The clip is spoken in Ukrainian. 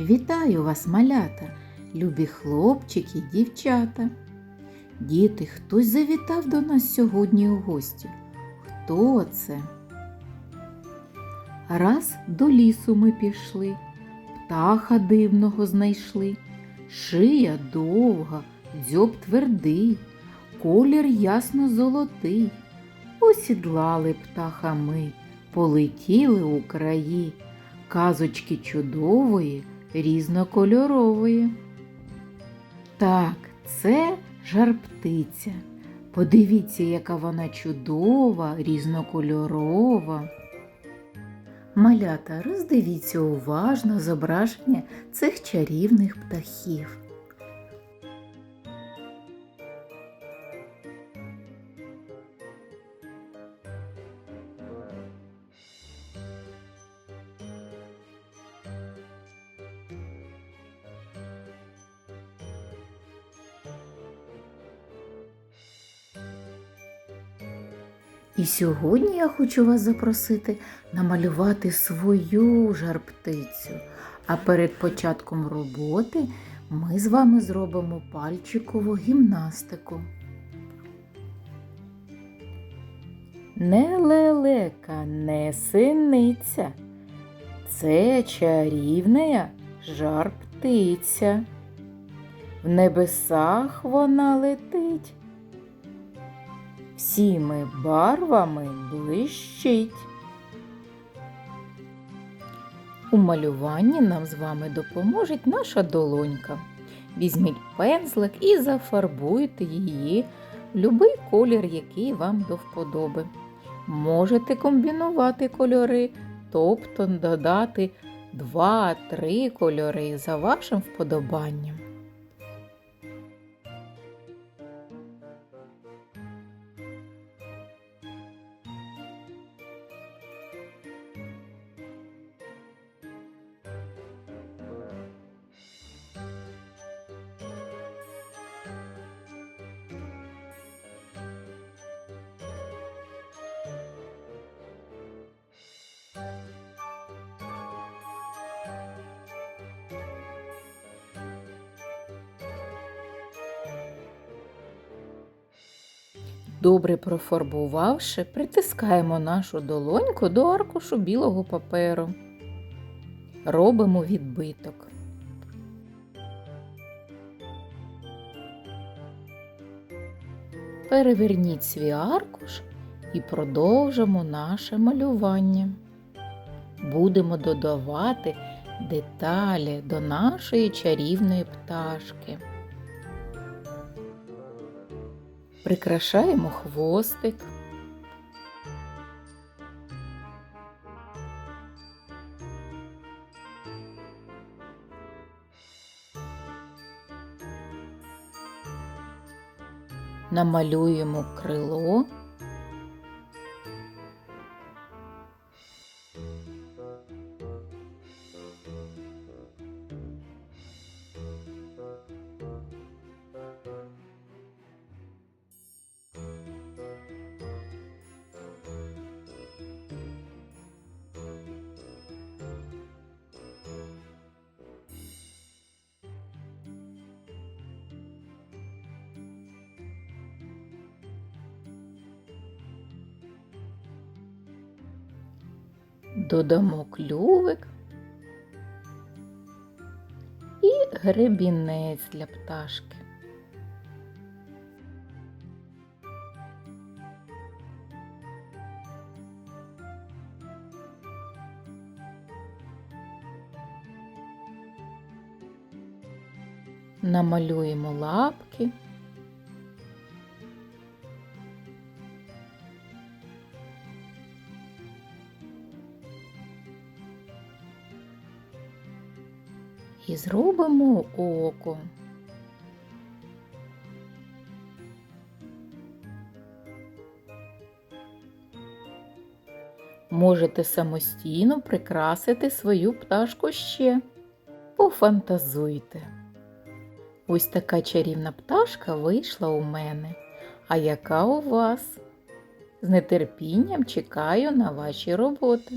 Вітаю вас, малята, любі хлопчики й дівчата. Діти, хтось завітав до нас сьогодні у гості. Хто це? Раз до лісу ми пішли, птаха дивного знайшли. Шия довга, дзьоб твердий, колір ясно золотий. Осідлали птаха ми, полетіли у краї, казочки чудової, різнокольорової. Так, це жар-птиця. Подивіться, яка вона чудова, різнокольорова. Малята, роздивіться уважно зображення цих чарівних птахів. І сьогодні я хочу вас запросити намалювати свою жар-птицю. А перед початком роботи ми з вами зробимо пальчикову гімнастику. Не лелека, не синиця, це чарівна жар-птиця. В небесах вона летить всіми барвами блищить. У малюванні нам з вами допоможе наша долонька. Візьміть пензлик і зафарбуйте її в будь-який колір, який вам до вподоби. Можете комбінувати кольори, тобто додати 2-3 кольори за вашим вподобанням. Добре профарбувавши, притискаємо нашу долоньку до аркушу білого паперу. Робимо відбиток. Переверніть свій аркуш і продовжимо наше малювання. Будемо додавати деталі до нашої чарівної пташки. Прикрашаємо хвостик. Намалюємо крило. Додамо клювик і гребінець для пташки. Намалюємо лапки. І зробимо око. Можете самостійно прикрасити свою пташку ще. Пофантазуйте. Ось така чарівна пташка вийшла у мене. А яка у вас? З нетерпінням чекаю на ваші роботи.